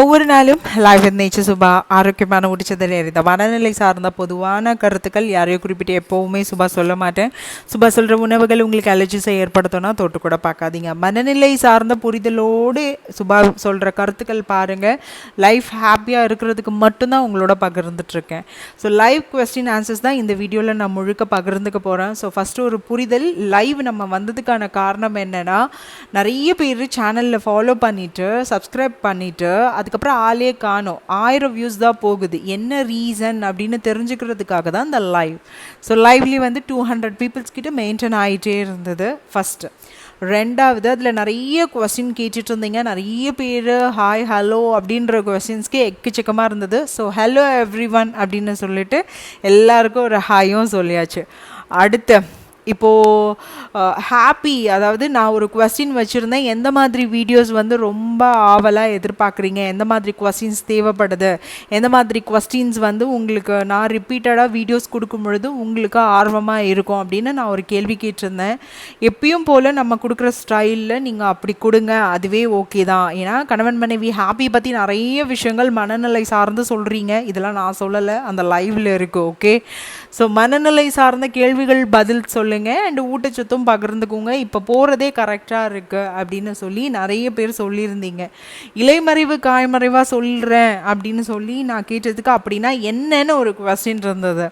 ஒவ்வொரு நாளும் live with nature Subha ஆரோக்கியமான உடிச்சதில் மனநிலை சார்ந்த பொதுவான கருத்துக்கள் யாரையும் குறிப்பிட்டு எப்போவுமே சுபா சொல்ல மாட்டேன். சுபா சொல்கிற உணவுகள் உங்களுக்கு அலர்ஜிஸை ஏற்படுத்தணும் தொட்டு கூட பார்க்காதீங்க. மனநிலை சார்ந்த புரிதலோடு சுபா சொல்கிற கருத்துக்கள் பாருங்கள் லைஃப் ஹாப்பியாக இருக்கிறதுக்கு மட்டும்தான் உங்களோட பகிர்ந்துட்டுருக்கேன். ஸோ லைவ் கொஸ்டின் ஆன்சர்ஸ் தான் இந்த வீடியோவில் நான் முழுக்க பகிர்ந்துக்க போகிறேன் ஸோ ஃபஸ்ட்டு ஒரு புரிதல் லைவ் நம்ம வந்ததுக்கான காரணம் என்னென்னா நிறைய பேர் சேனலில் ஃபாலோ பண்ணிவிட்டு சப்ஸ்கிரைப் பண்ணிவிட்டு அது அதுக்கப்புறம் ஆளே காணும். ஆயிரம் வியூஸ் தான் போகுது. என்ன ரீசன் அப்படின்னு தெரிஞ்சுக்கிறதுக்காக தான் இந்த லைவ் ஸோ லைவ்லி வந்து டூ ஹண்ட்ரட் பீப்புள்ஸ் கிட்ட மெயின்டைன் ஆகிட்டே இருந்தது ஃபஸ்ட்டு ரெண்டாவது அதில் நிறைய கொஸ்டின் கேட்டுட்டு இருந்தீங்க. நிறைய பேர் ஹாய் ஹலோ அப்படின்ற கொஸ்டின்ஸ்க்கு எக்கச்சக்கமாக இருந்தது. ஸோ ஹலோ எவ்ரி ஒன் அப்படின்னு சொல்லிட்டு எல்லாருக்கும் ஒரு ஹாயும் சொல்லியாச்சு. அடுத்து இப்போது ஹாப்பி அதாவது நான் ஒரு கொஸ்டின் வச்சுருந்தேன். எந்த மாதிரி வீடியோஸ் வந்து ரொம்ப ஆவலாக எதிர்பார்க்குறீங்க? எந்த மாதிரி கொஸ்டின்ஸ் தேவைப்படுது? எந்த மாதிரி கொஸ்டின்ஸ் வந்து உங்களுக்கு நான் ரிப்பீட்டடாக வீடியோஸ் கொடுக்கும் பொழுது உங்களுக்கு ஆர்வமாக இருக்கும் அப்படின்னு நான் ஒரு கேள்வி கேட்டிருந்தேன். எப்பயும் போல் நம்ம கொடுக்குற ஸ்டைலில் நீங்கள் அப்படி கொடுங்க. அதுவே ஓகே தான். ஏன்னா கணவன் மனைவி ஹாப்பி பற்றி நிறைய விஷயங்கள் மனநிலை சார்ந்து சொல்கிறீங்க இதெல்லாம் நான் சொல்லலை. அந்த லைவில் இருக்குது ஓகே ஸோ மனநிலை சார்ந்த கேள்விகள் பதில் சொல்லுங்கள் அண்டு ஊட்டச்சத்தும் பகிர்ந்துக்குங்க. இப்போ போகிறதே கரெக்டாக இருக்குது அப்படின்னு சொல்லி நிறைய பேர் சொல்லியிருந்தீங்க. இலைமறைவு காய்மறைவாக சொல்கிறேன் அப்படின்னு சொல்லி நான் கேட்டதுக்கு அப்படின்னா என்னன்னு ஒரு கொஸ்டின் இருந்தது.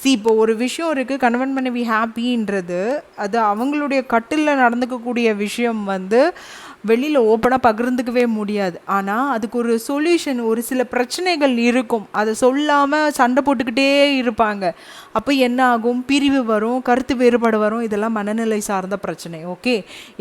சி இப்போ ஒரு விஷயம் இருக்குது கணவன் மனைவி ஹாப்பின்றது அது அவங்களுடைய கட்டிலில் நடந்துக்கக்கூடிய விஷயம் வந்து வெளியில் ஓப்பனாக பகிர்ந்துக்கவே முடியாது. ஆனால் அதுக்கு ஒரு சொல்யூஷன் ஒரு சில பிரச்சனைகள் இருக்கும். அதை சொல்லாமல் சண்டை போட்டுக்கிட்டே இருப்பாங்க. அப்போ என்ன ஆகும்? பிரிவு வரும் கருத்து வேறுபாடு வரும். இதெல்லாம் மனநிலை சார்ந்த பிரச்சனை ஓகே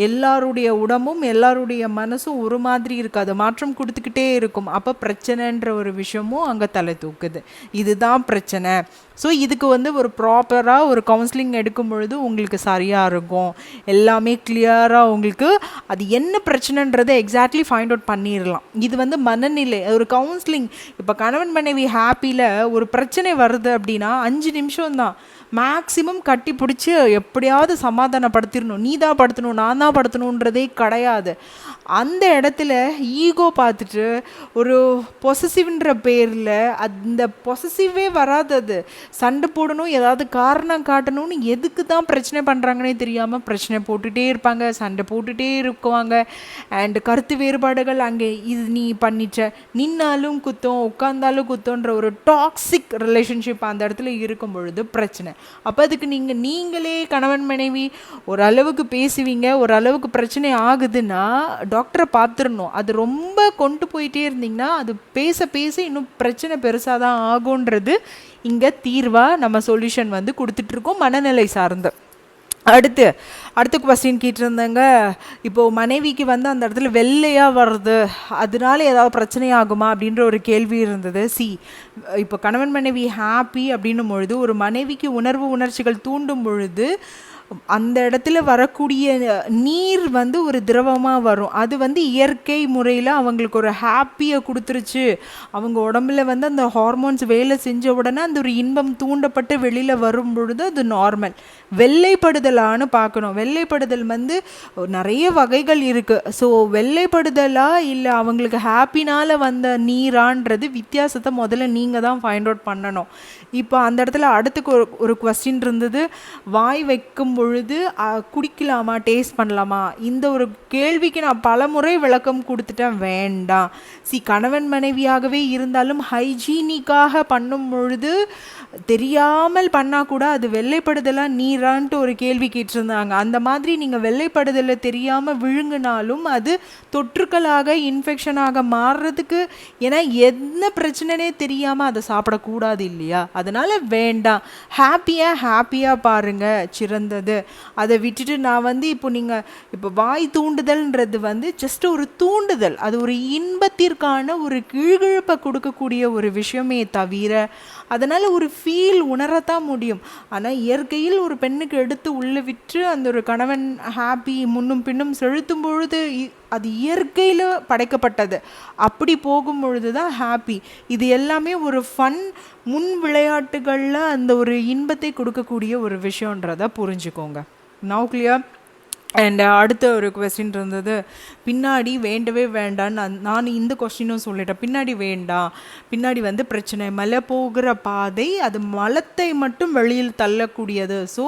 எல்லாருடைய உடம்பும் எல்லாருடைய மனசும் ஒரு மாதிரி இருக்காது. மாற்றம் கொடுத்துக்கிட்டே இருக்கும். அப்போ பிரச்சனைன்ற ஒரு விஷயமும் அங்கே தலை தூக்குது. இதுதான் பிரச்சனை. ஸோ இதுக்கு வந்து ஒரு ப்ராப்பராக ஒரு கவுன்சிலிங் எடுக்கும் பொழுது உங்களுக்கு சரியாக இருக்கும். எல்லாமே கிளியராக உங்களுக்கு அது என்ன பிரச்சனைன்றதை எக்ஸாக்ட்லி ஃபைண்ட் அவுட் பண்ணிடலாம் இது வந்து மனநிலை ஒரு கவுன்சிலிங் இப்போ கணவன் மனைவி ஹாப்பியில் ஒரு பிரச்சனை வருது அப்படின்னா அஞ்சு நிமிஷம் தான். மேக்ஸிமம் கட்டி பிடிச்சி எப்படியாவது சமாதானப்படுத்திடணும் நீ தான் படுத்தணும் நான் தான் படுத்தணுன்றதே கிடையாது. அந்த இடத்துல ஈகோ பார்த்துட்டு ஒரு பொசசிவ்ன்ற பேரில் அந்த பொசசிவே வராதது. சண்டை போடணும் ஏதாவது காரணம் காட்டணும்னு எதுக்கு தான் பிரச்சனை பண்ணுறாங்கன்னே தெரியாமல் பிரச்சனை போட்டுகிட்டே இருப்பாங்க சண்டை போட்டுகிட்டே இருக்குவாங்க. அண்டு கருத்து வேறுபாடுகள் அங்கே இது நீ பண்ணிட்ட நின்னாலும் குத்தம் உட்காந்தாலும் குத்தம்ன்ற ஒரு டாக்ஸிக் ரிலேஷன்ஷிப் அந்த இடத்துல இருக்கும் பொழுது பிரச்சனை. அப்போ அதுக்கு நீங்கள் நீங்களே கணவன் மனைவி ஓரளவுக்கு பேசுவீங்க ஓரளவுக்கு பிரச்சனை ஆகுதுன்னா டாக்டரை பார்த்துடணும். அது ரொம்ப கொண்டு போயிட்டே இருந்தீங்கன்னா அது பேச பேச இன்னும் பிரச்சனை பெருசாக தான் ஆகுன்றது இங்கே தீர்வாக நம்ம சொல்யூஷன் வந்து கொடுத்துட்ருக்கோம் மனநிலை சார்ந்த. அடுத்து அடுத்த கொஸ்டின் கேட்டிருந்தாங்க. இப்போது மனைவிக்கு வந்து அந்த இடத்துல வெள்ளையாக வருது அதனால ஏதாவது பிரச்சனை ஆகுமா அப்படின்ற ஒரு கேள்வி இருந்தது. சி இப்போ கணவன் மனைவி ஹாப்பி அப்படின்னும் பொழுது ஒரு மனைவிக்கு உணர்வு உணர்ச்சிகள் தூண்டும் பொழுது அந்த இடத்துல வரக்கூடிய நீர் வந்து ஒரு திரவமாக வரும். அது வந்து இயற்கை முறையில் அவங்களுக்கு ஒரு ஹாப்பியை கொடுத்துருச்சு. அவங்க உடம்புல வந்து அந்த ஹார்மோன்ஸ் வேலை செஞ்ச உடனே அந்த ஒரு இன்பம் தூண்டப்பட்டு வெளியில் வரும் பொழுது அது நார்மல் வெள்ளைப்படுதலான்னு பார்க்கணும். வெள்ளைப்படுதல் வந்து நிறைய வகைகள் இருக்குது ஸோ வெள்ளைப்படுதலா இல்லை அவங்களுக்கு ஹாப்பினால் வந்த நீரான்றது வித்தியாசத்தை முதல்ல நீங்கள் தான் ஃபைண்ட் அவுட் பண்ணணும். இப்போ அந்த இடத்துல அடுத்துக்கு ஒரு ஒரு கொஸ்டின் இருந்தது. வாய் வைக்கும் பொழுது குடிக்கலாமா? டேஸ்ட் பண்ணலாமா? இந்த ஒரு கேள்விக்கு நான் பல முறை விளக்கம் கொடுத்துட்டேன். வேண்டாம். சி கணவன் மனைவியாகவே இருந்தாலும் ஹைஜீனிக்காக பண்ணும் பொழுது தெரியாமல் பண்ணால் கூட அது வெள்ளைப்படுதலாக நீரான்ட்டு ஒரு கேள்வி கேட்டிருந்தாங்க. அந்த மாதிரி நீங்கள் வெள்ளைப்படுதலை தெரியாமல் விழுங்கினாலும் அது தொற்றுக்களாக இன்ஃபெக்ஷனாக மாறுறதுக்கு ஏன்னா என்ன பிரச்சனைனே தெரியாமல் அதை சாப்பிடக்கூடாது இல்லையா? அதனால் வேண்டாம். ஹாப்பியாக ஹாப்பியாக பாருங்கள் சிறந்தது. அதை விட்டுட்டு நான் வந்து இப்போ நீங்கள் இப்போ வாய் தூண்டுதல்ன்றது வந்து ஜஸ்ட் ஒரு தூண்டுதல். அது ஒரு இன்பத்திற்கான ஒரு கீழ்கிழப்பை கொடுக்கக்கூடிய ஒரு விஷயமே தவிர அதனால் ஒரு ஃபீல் உணரத்தான் முடியும். ஆனால் இயற்கையில் ஒரு பெண்ணுக்கு எடுத்து உள்ளே விற்று அந்த ஒரு கணவன் ஹாப்பி முன்னும் பின்னும் செலுத்தும் பொழுது அது இயற்கையில் படைக்கப்பட்டது. அப்படி போகும் பொழுது தான் ஹாப்பி இது எல்லாமே ஒரு ஃபன் முன் விளையாட்டுகளில் அந்த ஒரு இன்பத்தை கொடுக்கக்கூடிய ஒரு விஷயன்றதை புரிஞ்சுக்கோங்க. நவு கிளியர் அண்ட் uh, அடுத்த ஒரு கொஸ்டின் இருந்தது. பின்னாடி வேண்டவே வேண்டான்னு நான் நான் இந்த கொஸ்டினும் சொல்லிட்டேன். பின்னாடி வேண்டாம் பின்னாடி வந்து பிரச்சனை. மலை போகிற பாதை அது மலத்தை மட்டும் வெளியில் தள்ளக்கூடியது. ஸோ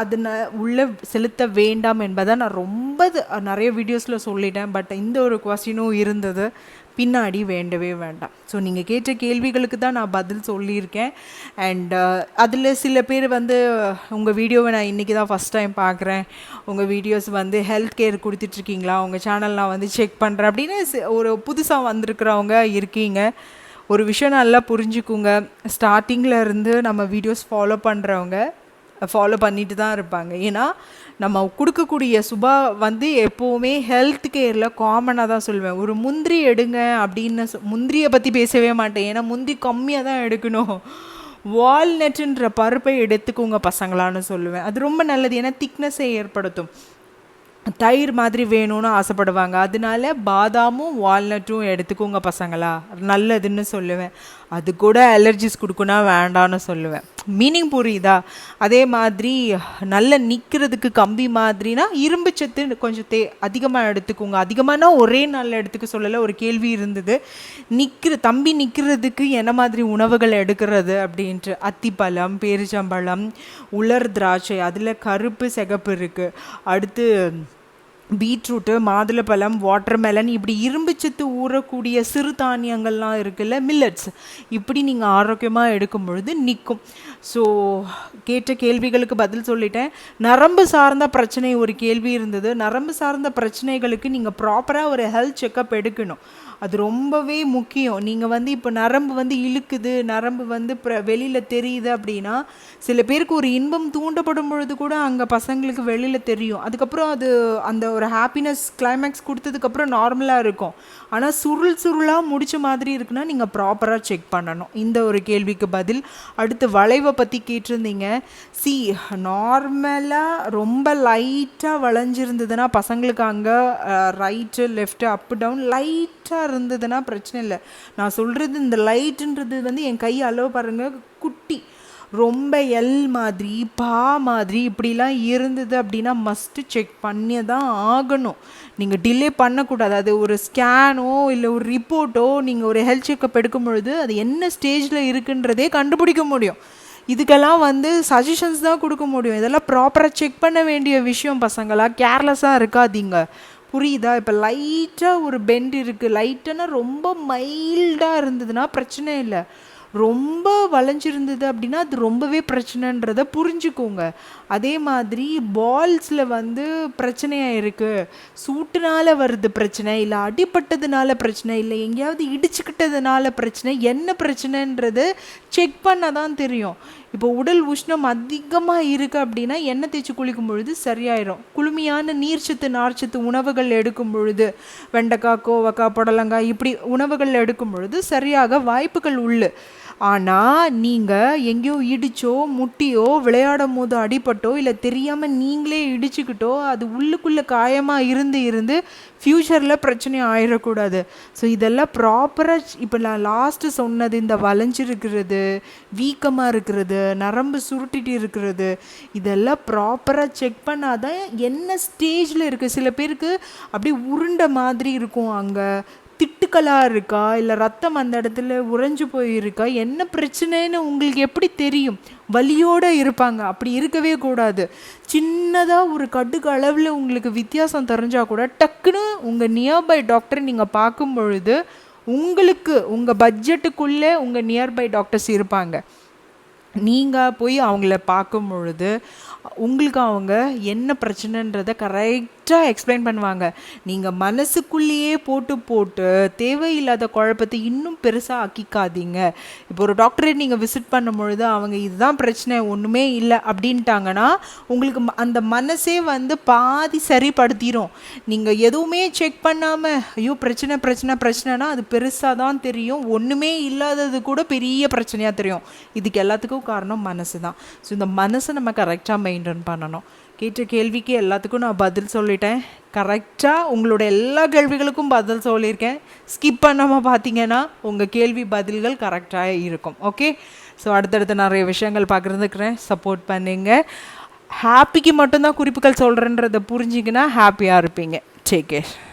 அது ந உள்ளே செலுத்த வேண்டாம் என்பதை நான் ரொம்ப நிறைய வீடியோஸில் சொல்லிட்டேன். பட் இந்த ஒரு கொஸ்டினும் இருந்தது. பின்னாடி வேண்டவே வேண்டாம். ஸோ நீங்கள் கேட்ட கேள்விகளுக்கு தான் நான் பதில் சொல்லியிருக்கேன். அண்ட் uh, அதில் சில பேர் வந்து உங்கள் வீடியோவை நான் இன்றைக்கி தான் ஃபஸ்ட் டைம் பார்க்குறேன். உங்கள் வீடியோஸ் வந்து ஹெல்த் கேர் கொடுத்துட்ருக்கீங்களா? உங்கள் சேனல் நான் வந்து செக் பண்ணுறேன் அப்படின்னு ஒரு புதுசாக வந்திருக்கிறவங்க இருக்கீங்க. ஒரு விஷயம் நல்லா புரிஞ்சுக்குங்க. ஸ்டார்டிங்கில் இருந்து நம்ம வீடியோஸ் ஃபாலோ பண்ணுறவங்க ஃபாலோ பண்ணிட்டு தான் இருப்பாங்க. ஏன்னா நம்ம கொடுக்கக்கூடிய சுபா வந்து எப்போவுமே ஹெல்த் கேரில் காமனாக தான் சொல்லுவேன் ஒரு முந்திரி எடுங்க அப்படின்னு சொ- முந்திரியை பற்றி பேசவே மாட்டேன். ஏன்னா முந்திரி கம்மியாக தான் எடுக்கணும். வால்நட்டுன்ற பருப்பை எடுத்துக்கோங்க பசங்களான்னு சொல்லுவேன். அது ரொம்ப நல்லது. ஏன்னா திக்னஸை ஏற்படுத்தும். தயிர் மாதிரி வேணும்னு ஆசைப்படுவாங்க. அதனால பாதாமும் வால்நட்டும் எடுத்துக்கோங்க பசங்களா. நல்லதுன்னு சொல்லுவேன். அது கூட அலர்ஜிஸ் கொடுக்குன்னா வேண்டான்னு சொல்லுவேன். மீனிங் புரியுதா? அதே மாதிரி நல்ல நிற்கிறதுக்கு கம்பி மாதிரினா இரும்பு சத்து கொஞ்சம் தே அதிகமாக எடுத்துக்கோங்க. அதிகமானா ஒரே நாளில் எடுத்துக்க சொல்லலை ஒரு கேள்வி இருந்தது. நிற்கிற தம்பி நிற்கிறதுக்கு என்ன மாதிரி உணவுகள் எடுக்கிறது அப்படின்ட்டு. அத்திப்பழம் பேரிச்சம்பழம் உலர் திராட்சை அதில் கருப்பு சிகப்பு இருக்குது அடுத்து பீட்ரூட்டு மாதுளப்பழம் வாட்டர்மெலன் இப்படி இரும்புச்சத்து ஊறக்கூடிய சிறு தானியங்கள்லாம் இருக்குல்ல மில்லட்ஸ் இப்படி நீங்கள் ஆரோக்கியமாக எடுக்கும் பொழுது நிற்கும் ஸோ கேட்ட கேள்விகளுக்கு பதில் சொல்லிட்டேன். நரம்பு சார்ந்த பிரச்சனை ஒரு கேள்வி இருந்தது. நரம்பு சார்ந்த பிரச்சனைகளுக்கு நீங்கள் ப்ராப்பராக ஒரு ஹெல்த் செக்கப் எடுக்கணும். அது ரொம்பவே முக்கியம். நீங்கள் வந்து இப்போ நரம்பு வந்து இழுக்குது நரம்பு வந்து வெளியில் தெரியுது அப்படின்னா சில பேருக்கு ஒரு இன்பம் தூண்டப்படும் பொழுது கூட அங்கே பசங்களுக்கு வெளியில் தெரியும். அதுக்கப்புறம் அது அந்த ஒரு ஹாப்பினஸ் கிளைமேக்ஸ் கொடுத்ததுக்கப்புறம் நார்மலாக இருக்கும். ஆனால் சுருள் சுருளாக முடிச்ச மாதிரி இருக்குன்னா நீங்கள் ப்ராப்பராக செக் பண்ணணும். இந்த ஒரு கேள்விக்கு பதில். அடுத்து வளைவை பற்றி கேட்டிருந்தீங்க. சி நார்மலாக ரொம்ப லைட்டாக வளைஞ்சிருந்ததுன்னா பசங்களுக்கு அங்கே ரைட்டு லெஃப்ட்டு அப் டவுன் லைட்டாக இருந்ததுன்னா பிரச்சனை இல்லை. நான் சொல்கிறது இந்த லைட்டுன்றது வந்து என் கை அளவு பாருங்கள் குட்டி ரொம்ப எல் மாதிரி பா மாதிரி இப்படிலாம் இருந்தது அப்படின்னா மஸ்ட்டு செக் பண்ணி தான் ஆகணும். நீங்கள் டிலே பண்ணக்கூடாது. அது ஒரு ஸ்கேனோ இல்லை ஒரு ரிப்போர்ட்டோ நீங்கள் ஒரு ஹெல்த் செக்கப் எடுக்கும் பொழுது அது என்ன ஸ்டேஜில் இருக்குன்றதே கண்டுபிடிக்க முடியும். இதுக்கெல்லாம் வந்து சஜஷன்ஸ் தான் கொடுக்க முடியும். இதெல்லாம் ப்ராப்பராக செக் பண்ண வேண்டிய விஷயம் பசங்களா? கேர்லெஸ்ஸாக இருக்காதீங்க. புரியுதா? இப்போ லைட்டாக ஒரு பெண்ட் இருக்குது லைட்டானா ரொம்ப மைல்டாக இருந்ததுன்னா பிரச்சனை இல்லை. ரொம்ப வளைஞ்சிருந்தது அப்படின்னா அது ரொம்பவே பிரச்சனைன்றத புரிஞ்சுக்கோங்க. அதே மாதிரி பால்ஸில் வந்து பிரச்சனையாக இருக்குது சூட்டுனால வருது பிரச்சனை இல்லை அடிபட்டதுனால பிரச்சனை இல்லை எங்கேயாவது இடிச்சுக்கிட்டதுனால பிரச்சனை என்ன பிரச்சனைன்றது செக் பண்ண தான் தெரியும். இப்போ உடல் உஷ்ணம் அதிகமாக இருக்குது அப்படின்னா எண்ணெய் தேய்ச்சி குளிக்கும் பொழுது சரியாயிரும். குளுமையான நீர்ச்சத்து நார்ச்சத்து உணவுகள் எடுக்கும் பொழுது வெண்டைக்காய் கோவக்காய் புடலங்காய் இப்படி உணவுகள் எடுக்கும் பொழுது சரியாக வாய்ப்புகள் உள்ள ஆனால் நீங்கள் எங்கேயோ இடிச்சோ முட்டியோ விளையாடும் போது அடிபட்டோ இல்லை தெரியாமல் நீங்களே இடிச்சுக்கிட்டோ அது உள்ளுக்குள்ளே காயமாக இருந்து இருந்து ஃப்யூச்சரில் பிரச்சனை ஆயிடக்கூடாது. ஸோ இதெல்லாம் ப்ராப்பராக இப்போ நான் லாஸ்ட்டு சொன்னது இந்த வளைஞ்சிருக்கிறது வீக்கமாக இருக்கிறது நரம்பு சுருட்டிட்டு இருக்கிறது இதெல்லாம் ப்ராப்பராக செக் பண்ணாதான் என்ன ஸ்டேஜில் இருக்குது சில பேருக்கு அப்படியே உருண்டை மாதிரி இருக்கும் அங்கே. திட்டுக்களாக இருக்கா? இல்லை ரத்தம் அந்த இடத்துல உறைஞ்சு போயிருக்கா? என்ன பிரச்சனைன்னு உங்களுக்கு எப்படி தெரியும்? வலியோடு இருப்பாங்க. அப்படி இருக்கவே கூடாது. சின்னதாக ஒரு கடுகு அளவில் உங்களுக்கு வித்தியாசம் தெரிஞ்சால் கூட டக்குன்னு உங்கள் நியர்பை டாக்டரை நீங்கள் பார்க்கும் பொழுது உங்களுக்கு உங்கள் பட்ஜெட்டுக்குள்ளே உங்கள் நியர்பை டாக்டர்ஸ் இருப்பாங்க. நீங்கள் போய் அவங்கள பார்க்கும் பொழுது உங்களுக்கு அவங்க என்ன பிரச்சனைன்றதை கரெக்டாக எக்ஸ்பிளைன் பண்ணுவாங்க. நீங்கள் மனசுக்குள்ளேயே போட்டு போட்டு தேவையில்லாத குழப்பத்தை இன்னும் பெருசாக ஆக்கிக்காதீங்க. இப்போ ஒரு டாக்டரை நீங்கள் விசிட் பண்ணும் பொழுது அவங்க இதுதான் பிரச்சனை ஒன்றுமே இல்லை அப்படின்ட்டாங்கன்னா உங்களுக்கு ம- அந்த மனசே வந்து பாதி சரிப்படுத்திடும் நீங்கள் எதுவுமே செக் பண்ணாமல் ஐயோ பிரச்சனை பிரச்சனை பிரச்சனைனா அது பெருசாக தான் தெரியும். ஒன்றுமே இல்லாதது கூட பெரிய பிரச்சனையாக தெரியும். இதுக்கு எல்லாத்துக்கும் காரணம் மனசு தான். ஸோ இந்த மனசை நம்ம கரெக்டாக மெயின் மெயின்டைன் பண்ணணும். கேட்ட கேள்விக்கு எல்லாத்துக்கும் நான் பதில் சொல்லிட்டேன். கரெக்டாக உங்களோட எல்லா கேள்விகளுக்கும் பதில் சொல்லியிருக்கேன். ஸ்கிப் பண்ணாமல் பார்த்தீங்கன்னா உங்கள் கேள்வி பதில்கள் கரெக்டாக இருக்கும். ஓகே ஸோ அடுத்தடுத்து நிறைய விஷயங்கள் பார்க்குறதுக்குறேன் சப்போர்ட் பண்ணுங்க. ஹாப்பிக்கு மட்டும்தான் குறிப்புகள் சொல்கிறேன்றதை புரிஞ்சிங்கன்னா ஹாப்பியாக இருப்பீங்க. Take care